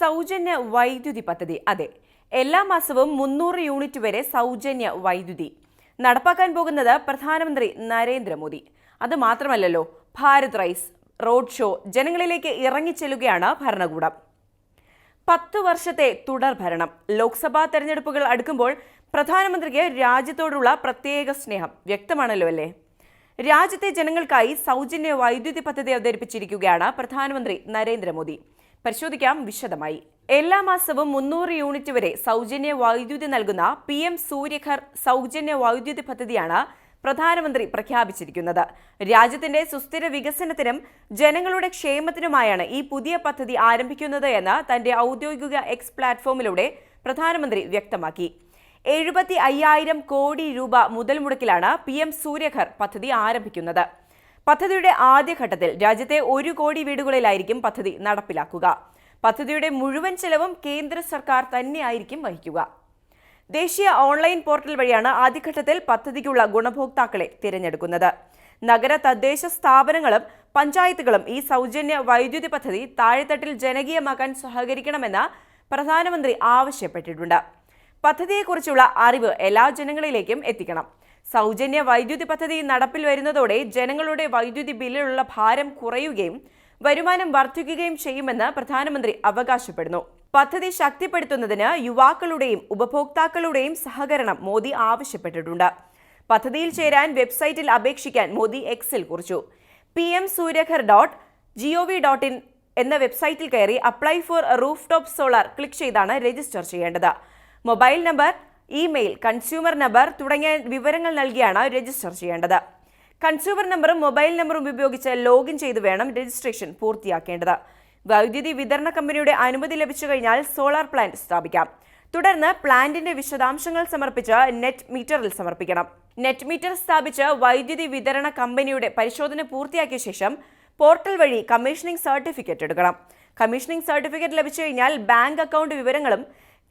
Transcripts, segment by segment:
സൗജന്യ വൈദ്യുതി പദ്ധതി. അതെ എല്ലാ മാസവും മുന്നൂറ് യൂണിറ്റ് വരെ സൗജന്യ വൈദ്യുതി. നടപ്പാക്കാൻ പോകുന്നത് പ്രധാനമന്ത്രി നരേന്ദ്രമോദി. അത് മാത്രമല്ലല്ലോ ഭാരത് റൈസ് റോഡ് ഷോ ജനങ്ങളിലേക്ക് ഇറങ്ങിച്ചെല്ലുകയാണ് ഭരണകൂടം. പത്ത് വർഷത്തെ തുടർ ഭരണം. ലോക്സഭാ തെരഞ്ഞെടുപ്പുകൾ അടുക്കുമ്പോൾ പ്രധാനമന്ത്രിക്ക് രാജ്യത്തോടുള്ള പ്രത്യേക സ്നേഹം വ്യക്തമാണല്ലോ അല്ലേ? രാജ്യത്തെ ജനങ്ങൾക്കായി സൗജന്യ വൈദ്യുതി പദ്ധതി അവതരിപ്പിച്ചിരിക്കുകയാണ് പ്രധാനമന്ത്രി നരേന്ദ്രമോദി. പരിശോധിക്കാം വിശദമായി. എല്ലാ മാസവും മുന്നൂറ് യൂണിറ്റ് വരെ സൗജന്യ വൈദ്യുതി നൽകുന്ന പി എം സൂര്യഘർ സൗജന്യ വൈദ്യുതി പദ്ധതിയാണ് പ്രധാനമന്ത്രി പ്രഖ്യാപിച്ചിരിക്കുന്നത്. രാജ്യത്തിന്റെ സുസ്ഥിര വികസനത്തിനും ജനങ്ങളുടെ ക്ഷേമത്തിനുമായാണ് ഈ പുതിയ പദ്ധതി ആരംഭിക്കുന്നത് എന്ന് തന്റെ ഔദ്യോഗിക എക്സ് പ്ലാറ്റ്ഫോമിലൂടെ പ്രധാനമന്ത്രി വ്യക്തമാക്കി. എഴുപത്തി അയ്യായിരം കോടി രൂപ മുതൽ മുടക്കിലാണ് പി എം സൂര്യഘർ പദ്ധതി ആരംഭിക്കുന്നത്. പദ്ധതിയുടെ ആദ്യഘട്ടത്തിൽ രാജ്യത്തെ ഒരു കോടി വീടുകളിലായിരിക്കും പദ്ധതി നടപ്പിലാക്കുക. പദ്ധതിയുടെ മുഴുവൻ ചെലവും കേന്ദ്ര സർക്കാർ തന്നെയായിരിക്കും വഹിക്കുക. ദേശീയ ഓൺലൈൻ പോർട്ടൽ വഴിയാണ് ആദ്യഘട്ടത്തിൽ പദ്ധതിക്കുള്ള ഗുണഭോക്താക്കളെ തിരഞ്ഞെടുക്കുന്നത്. നഗര തദ്ദേശ സ്ഥാപനങ്ങളും പഞ്ചായത്തുകളും ഈ സൗജന്യ വൈദ്യുതി പദ്ധതി താഴെത്തട്ടിൽ ജനകീയമാക്കാൻ സഹകരിക്കണമെന്ന് പ്രധാനമന്ത്രി ആവശ്യപ്പെട്ടിട്ടുണ്ട്. പദ്ധതിയെക്കുറിച്ചുള്ള അറിവ് എല്ലാ ജനങ്ങളിലേക്കും എത്തിക്കണം. സൗജന്യ വൈദ്യുതി പദ്ധതി നടപ്പിൽ വരുന്നതോടെ ജനങ്ങളുടെ വൈദ്യുതി ബില്ലിലുള്ള ഭാരം കുറയുകയും വരുമാനം വർദ്ധിക്കുകയും ചെയ്യുമെന്ന് പ്രധാനമന്ത്രി അവകാശപ്പെടുന്നു. പദ്ധതി ശക്തിപ്പെടുത്തുന്നതിന് യുവാക്കളുടെയും ഉപഭോക്താക്കളുടെയും സഹകരണം മോദി ആവശ്യപ്പെട്ടിട്ടുണ്ട്. പദ്ധതിയിൽ ചേരാൻ വെബ്സൈറ്റിൽ അപേക്ഷിക്കാൻ മോദി എക്സിൽ കുറിച്ചു. P M Suryaghar dot G O V dot in എന്ന വെബ്സൈറ്റിൽ കയറി apply for roof top solar click ചെയ്താണ് രജിസ്റ്റർ ചെയ്യേണ്ടത്. Mobile number email consumer number തുടങ്ങിയ വിവരങ്ങൾ നൽകിയാണ് രജിസ്റ്റർ ചെയ്യേണ്ടത്. കൺസ്യൂമർ നമ്പറും മൊബൈൽ നമ്പറും ഉപയോഗിച്ച് ലോഗിൻ ചെയ്ത് വേണം രജിസ്ട്രേഷൻ പൂർത്തിയാക്കേണ്ടത്. വൈദ്യുതി വിതരണ കമ്പനിയുടെ അനുമതി ലഭിച്ചു കഴിഞ്ഞാൽ സോളാർ പ്ലാന്റ് സ്ഥാപിക്കാം. തുടർന്ന് പ്ലാന്റിന്റെ വിശദാംശങ്ങൾ സമർപ്പിച്ച് നെറ്റ് മീറ്ററിൽ സമർപ്പിക്കണം. നെറ്റ് മീറ്റർ സ്ഥാപിച്ച് വൈദ്യുതി വിതരണ കമ്പനിയുടെ പരിശോധന പൂർത്തിയാക്കിയ ശേഷം പോർട്ടൽ വഴി കമ്മീഷനിംഗ് സർട്ടിഫിക്കറ്റ് എടുക്കണം. കമ്മീഷനിംഗ് സർട്ടിഫിക്കറ്റ് ലഭിച്ചു കഴിഞ്ഞാൽ ബാങ്ക് അക്കൗണ്ട് വിവരങ്ങളും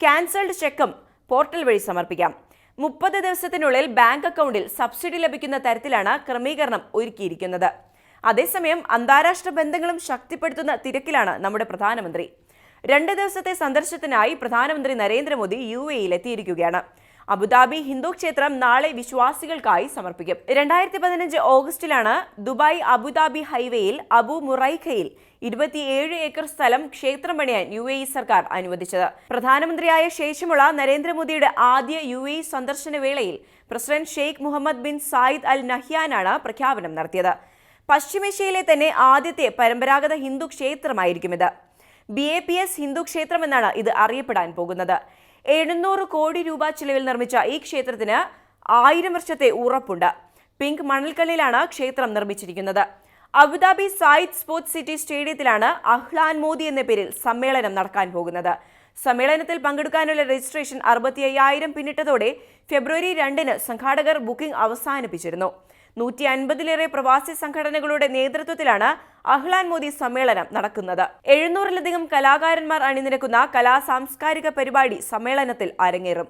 ക്യാൻസൽഡ് ചെക്കും പോർട്ടൽ വഴി സമർപ്പിക്കാം. മുപ്പത് ദിവസത്തിനുള്ളിൽ ബാങ്ക് അക്കൗണ്ടിൽ സബ്സിഡി ലഭിക്കുന്ന തരത്തിലാണ് ക്രമീകരണം ഒരുക്കിയിരിക്കുന്നത്. അതേസമയം അന്താരാഷ്ട്ര ബന്ധങ്ങളും ശക്തിപ്പെടുത്തുന്ന തിരക്കിലാണ് നമ്മുടെ പ്രധാനമന്ത്രി. രണ്ട് ദിവസത്തെ സന്ദർശനത്തിനായി പ്രധാനമന്ത്രി നരേന്ദ്രമോദി യു എയിൽ എത്തിയിരിക്കുകയാണ്. അബുദാബി ഹിന്ദു ക്ഷേത്രം നാളെ വിശ്വാസികൾക്കായി സമർപ്പിക്കും. രണ്ടായിരത്തി പതിനഞ്ച് ഓഗസ്റ്റിലാണ് ദുബായ് അബുദാബി ഹൈവേയിൽ അബു മുറൈഖയിൽ ഇരുപത്തിയേഴ് ഏക്കർ സ്ഥലം ക്ഷേത്രം പണിയാൻ യു എ ഇ സർക്കാർ അനുവദിച്ചത്. പ്രധാനമന്ത്രിയായ ശേഷമുള്ള നരേന്ദ്രമോദിയുടെ ആദ്യ യു എ ഇ സന്ദർശന വേളയിൽ president Sheikh Mohammed bin Zayed al നഹ്യാനാണ് പ്രഖ്യാപനം നടത്തിയത്. പശ്ചിമേഷ്യയിലെ തന്നെ ആദ്യത്തെ പരമ്പരാഗത ഹിന്ദു ക്ഷേത്രമായിരിക്കും ഇത്. B A P S Hindu ക്ഷേത്രമെന്നാണ് ഇത് അറിയപ്പെടാൻ പോകുന്നത്. എഴുന്നൂറ് കോടി രൂപ ചിലവിൽ നിർമ്മിച്ച ഈ ക്ഷേത്രത്തിന് ആയിരം വർഷത്തെ ഉറപ്പുണ്ട്. പിങ്ക് മണൽക്കല്ലിലാണ് ക്ഷേത്രം നിർമ്മിച്ചിരിക്കുന്നത്. അബുദാബി സായിദ് സ്പോർട്സ് സിറ്റി സ്റ്റേഡിയത്തിലാണ് അഹ്ലാൻ മോദി എന്ന പേരിൽ സമ്മേളനം നടക്കാൻ പോകുന്നത്. സമ്മേളനത്തിൽ പങ്കെടുക്കാനുള്ള രജിസ്ട്രേഷൻ അറുപത്തി അയ്യായിരം പിന്നിട്ടതോടെ ഫെബ്രുവരി രണ്ടിന് സംഘാടകർ ബുക്കിംഗ് അവസാനിപ്പിച്ചിരുന്നു. നൂറ്റി അൻപതിലേറെ പ്രവാസി സംഘടനകളുടെ നേതൃത്വത്തിലാണ് അഹ്ലാൻ മോദി സമ്മേളനം നടക്കുന്നത്. എഴുന്നൂറിലധികം കലാകാരന്മാർ അണിനിരക്കുന്ന കലാ സാംസ്കാരിക പരിപാടി സമ്മേളനത്തിൽ അരങ്ങേറും.